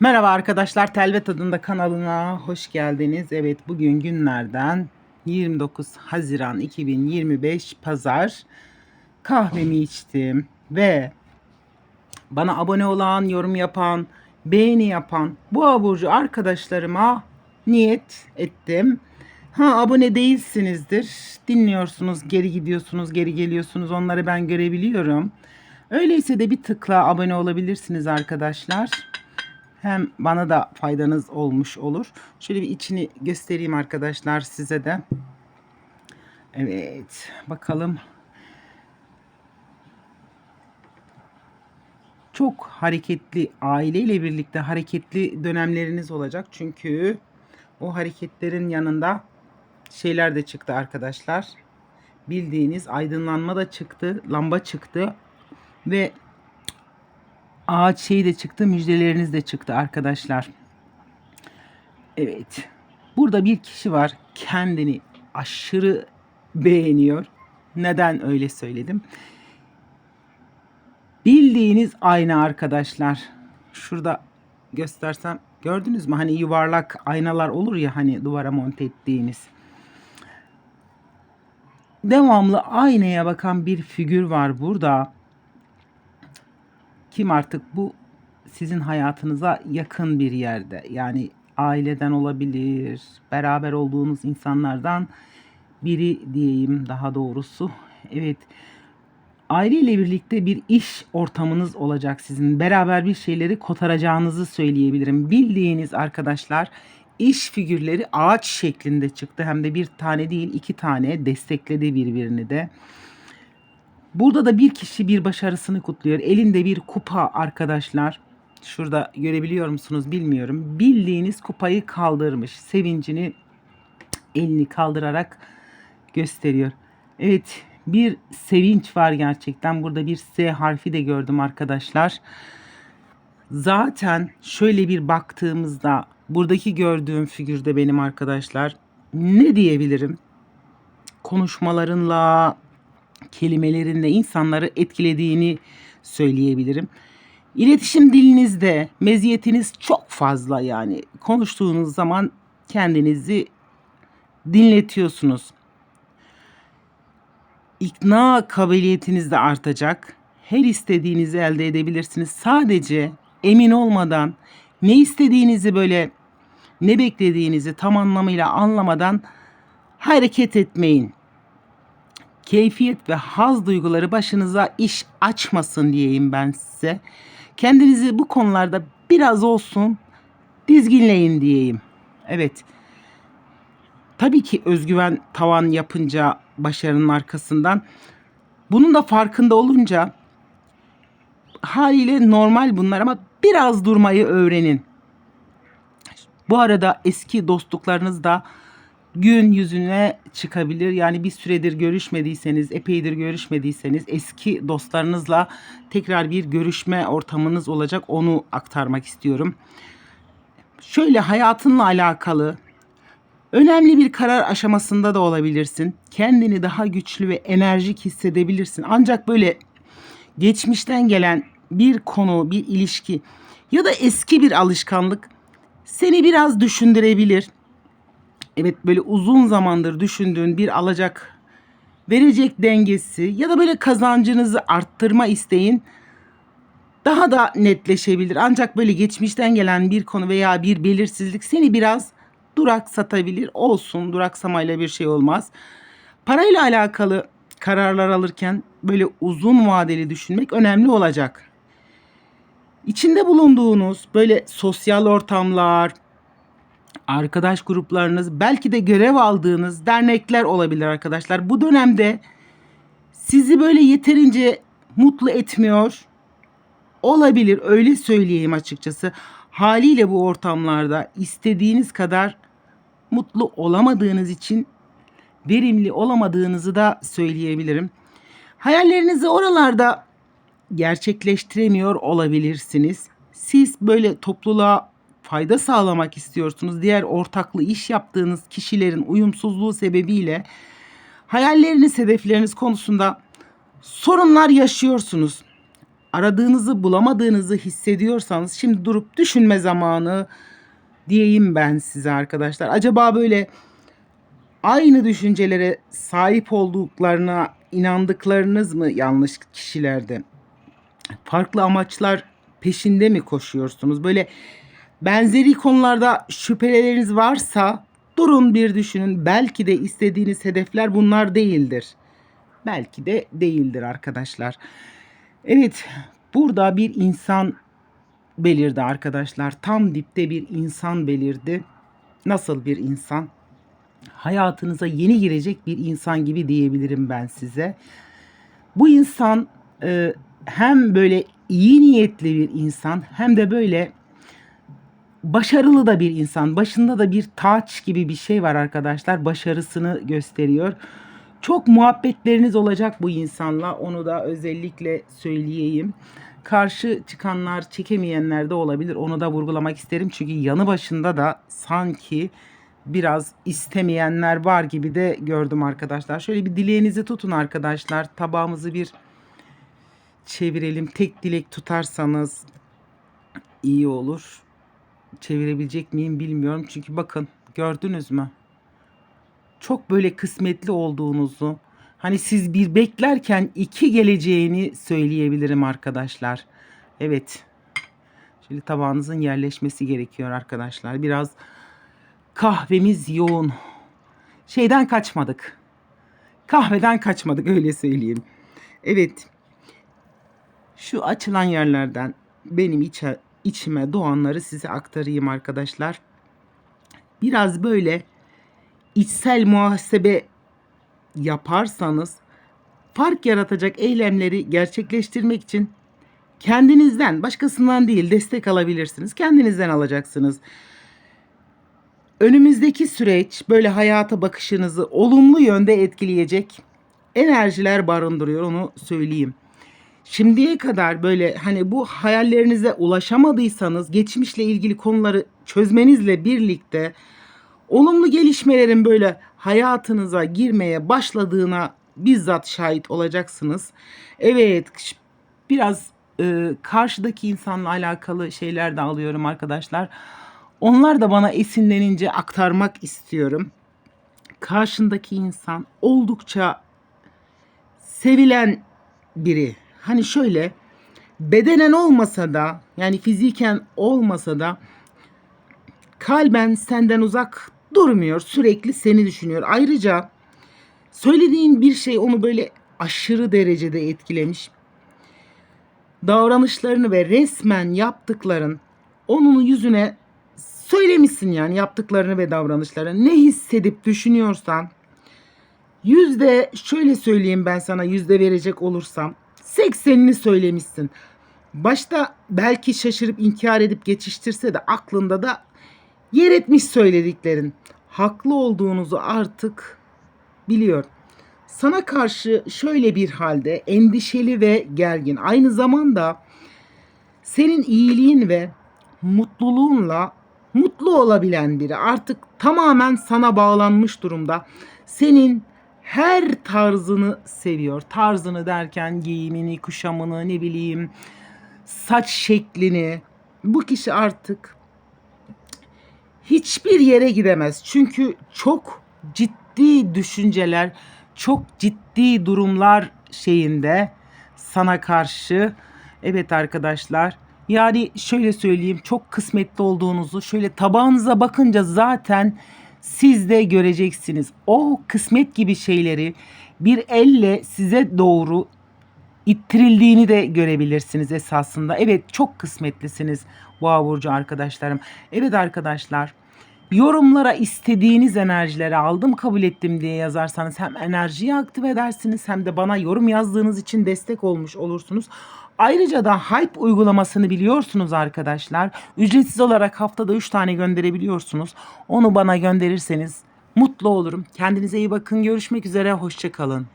Merhaba arkadaşlar, Telvet adında kanalına hoş geldiniz. Evet, bugün günlerden 29 Haziran 2025 Pazar. Kahvemi içtim ve bana abone olan, yorum yapan, beğeni yapan bu aburcu arkadaşlarıma niyet ettim. Ha abone değilsinizdir. Dinliyorsunuz, geri gidiyorsunuz, geri geliyorsunuz. Onları ben görebiliyorum. Öyleyse de bir tıkla abone olabilirsiniz arkadaşlar. Hem bana da faydanız olmuş olur. Şöyle bir içini göstereyim arkadaşlar size de. Evet, bakalım. Çok hareketli aileyle birlikte hareketli dönemleriniz olacak. Çünkü o hareketlerin yanında şeyler de çıktı arkadaşlar. Bildiğiniz aydınlanma da çıktı, lamba çıktı ve ağaç şeyi de çıktı, müjdeleriniz de çıktı arkadaşlar. Evet. Burada bir kişi var kendini aşırı beğeniyor. Neden öyle söyledim? Bildiğiniz ayna arkadaşlar. Şurada göstersem gördünüz mü? Hani yuvarlak aynalar olur ya hani duvara monte ettiğiniz. Devamlı aynaya bakan bir figür var burada. Kim artık bu sizin hayatınıza yakın bir yerde. Yani aileden olabilir, beraber olduğunuz insanlardan biri diyeyim daha doğrusu. Evet. Aileyle birlikte bir iş ortamınız olacak sizin. Beraber bir şeyleri kotaracağınızı söyleyebilirim. Bildiğiniz arkadaşlar iş figürleri ağaç şeklinde çıktı. Hem de bir tane değil iki tane destekledi birbirini de. Burada da bir kişi bir başarısını kutluyor. Elinde bir kupa arkadaşlar. Şurada görebiliyor musunuz bilmiyorum. Bildiğiniz kupayı kaldırmış. Sevincini elini kaldırarak gösteriyor. Evet bir sevinç var gerçekten. Burada bir S harfi de gördüm arkadaşlar. Zaten şöyle bir baktığımızda buradaki gördüğüm figürde benim arkadaşlar ne diyebilirim? Konuşmalarınla, kelimelerinle insanları etkilediğini söyleyebilirim. İletişim dilinizde meziyetiniz çok fazla yani konuştuğunuz zaman kendinizi dinletiyorsunuz. İkna kabiliyetiniz de artacak. Her istediğinizi elde edebilirsiniz. Sadece emin olmadan ne istediğinizi böyle ne beklediğinizi tam anlamıyla anlamadan hareket etmeyin keyfiyet ve haz duyguları başınıza iş açmasın diyeyim ben size. Kendinizi bu konularda biraz olsun dizginleyin diyeyim. Evet. Tabii ki özgüven tavan yapınca başarının arkasından bunun da farkında olunca haliyle normal bunlar ama biraz durmayı öğrenin. Bu arada eski dostluklarınız da gün yüzüne çıkabilir. Yani bir süredir görüşmediyseniz, epeydir görüşmediyseniz eski dostlarınızla tekrar bir görüşme ortamınız olacak. Onu aktarmak istiyorum. Şöyle hayatınla alakalı önemli bir karar aşamasında da olabilirsin. Kendini daha güçlü ve enerjik hissedebilirsin. Ancak böyle geçmişten gelen bir konu, bir ilişki ya da eski bir alışkanlık seni biraz düşündürebilir evet böyle uzun zamandır düşündüğün bir alacak verecek dengesi ya da böyle kazancınızı arttırma isteğin daha da netleşebilir. Ancak böyle geçmişten gelen bir konu veya bir belirsizlik seni biraz duraksatabilir. Olsun duraksamayla bir şey olmaz. Parayla alakalı kararlar alırken böyle uzun vadeli düşünmek önemli olacak. İçinde bulunduğunuz böyle sosyal ortamlar, arkadaş gruplarınız, belki de görev aldığınız dernekler olabilir arkadaşlar. Bu dönemde sizi böyle yeterince mutlu etmiyor olabilir. Öyle söyleyeyim açıkçası. Haliyle bu ortamlarda istediğiniz kadar mutlu olamadığınız için verimli olamadığınızı da söyleyebilirim. Hayallerinizi oralarda gerçekleştiremiyor olabilirsiniz. Siz böyle topluluğa fayda sağlamak istiyorsunuz. Diğer ortaklı iş yaptığınız kişilerin uyumsuzluğu sebebiyle hayalleriniz, hedefleriniz konusunda sorunlar yaşıyorsunuz. aradığınızı bulamadığınızı hissediyorsanız şimdi durup düşünme zamanı diyeyim ben size arkadaşlar. Acaba böyle aynı düşüncelere sahip olduklarına inandıklarınız mı yanlış kişilerde? Farklı amaçlar peşinde mi koşuyorsunuz? Böyle benzeri konularda şüpheleriniz varsa durun bir düşünün. Belki de istediğiniz hedefler bunlar değildir. Belki de değildir arkadaşlar. Evet, burada bir insan belirdi arkadaşlar. Tam dipte bir insan belirdi. Nasıl bir insan? Hayatınıza yeni girecek bir insan gibi diyebilirim ben size. Bu insan e, hem böyle iyi niyetli bir insan hem de böyle başarılı da bir insan. Başında da bir taç gibi bir şey var arkadaşlar. Başarısını gösteriyor. Çok muhabbetleriniz olacak bu insanla. Onu da özellikle söyleyeyim. Karşı çıkanlar, çekemeyenler de olabilir. Onu da vurgulamak isterim. Çünkü yanı başında da sanki biraz istemeyenler var gibi de gördüm arkadaşlar. Şöyle bir dileğinizi tutun arkadaşlar. Tabağımızı bir çevirelim. Tek dilek tutarsanız iyi olur. Çevirebilecek miyim bilmiyorum. Çünkü bakın gördünüz mü? Çok böyle kısmetli olduğunuzu, hani siz bir beklerken iki geleceğini söyleyebilirim arkadaşlar. Evet. Şimdi tabağınızın yerleşmesi gerekiyor arkadaşlar. Biraz kahvemiz yoğun. Şeyden kaçmadık. Kahveden kaçmadık öyle söyleyeyim. Evet. Şu açılan yerlerden benim içe, içime doğanları size aktarayım arkadaşlar. Biraz böyle içsel muhasebe yaparsanız fark yaratacak eylemleri gerçekleştirmek için kendinizden, başkasından değil destek alabilirsiniz. Kendinizden alacaksınız. Önümüzdeki süreç böyle hayata bakışınızı olumlu yönde etkileyecek enerjiler barındırıyor onu söyleyeyim. Şimdiye kadar böyle hani bu hayallerinize ulaşamadıysanız geçmişle ilgili konuları çözmenizle birlikte olumlu gelişmelerin böyle hayatınıza girmeye başladığına bizzat şahit olacaksınız. Evet biraz e, karşıdaki insanla alakalı şeyler de alıyorum arkadaşlar. Onlar da bana esinlenince aktarmak istiyorum. Karşındaki insan oldukça sevilen biri. Hani şöyle bedenen olmasa da yani fiziken olmasa da kalben senden uzak durmuyor. Sürekli seni düşünüyor. Ayrıca söylediğin bir şey onu böyle aşırı derecede etkilemiş. Davranışlarını ve resmen yaptıkların onun yüzüne söylemişsin yani yaptıklarını ve davranışlarını. Ne hissedip düşünüyorsan yüzde şöyle söyleyeyim ben sana yüzde verecek olursam 80'ini söylemişsin. Başta belki şaşırıp inkar edip geçiştirse de aklında da yer etmiş söylediklerin. Haklı olduğunuzu artık biliyor. Sana karşı şöyle bir halde endişeli ve gergin. Aynı zamanda senin iyiliğin ve mutluluğunla mutlu olabilen biri. Artık tamamen sana bağlanmış durumda. Senin her tarzını seviyor. Tarzını derken giyimini, kuşamını, ne bileyim saç şeklini. Bu kişi artık hiçbir yere gidemez. Çünkü çok ciddi düşünceler, çok ciddi durumlar şeyinde sana karşı. Evet arkadaşlar. Yani şöyle söyleyeyim çok kısmetli olduğunuzu şöyle tabağınıza bakınca zaten siz de göreceksiniz. O kısmet gibi şeyleri bir elle size doğru ittirildiğini de görebilirsiniz esasında. Evet çok kısmetlisiniz Boğa burcu arkadaşlarım. Evet arkadaşlar yorumlara istediğiniz enerjileri aldım kabul ettim diye yazarsanız hem enerjiyi aktif edersiniz hem de bana yorum yazdığınız için destek olmuş olursunuz. Ayrıca da Hype uygulamasını biliyorsunuz arkadaşlar. Ücretsiz olarak haftada 3 tane gönderebiliyorsunuz. Onu bana gönderirseniz mutlu olurum. Kendinize iyi bakın. Görüşmek üzere. Hoşçakalın.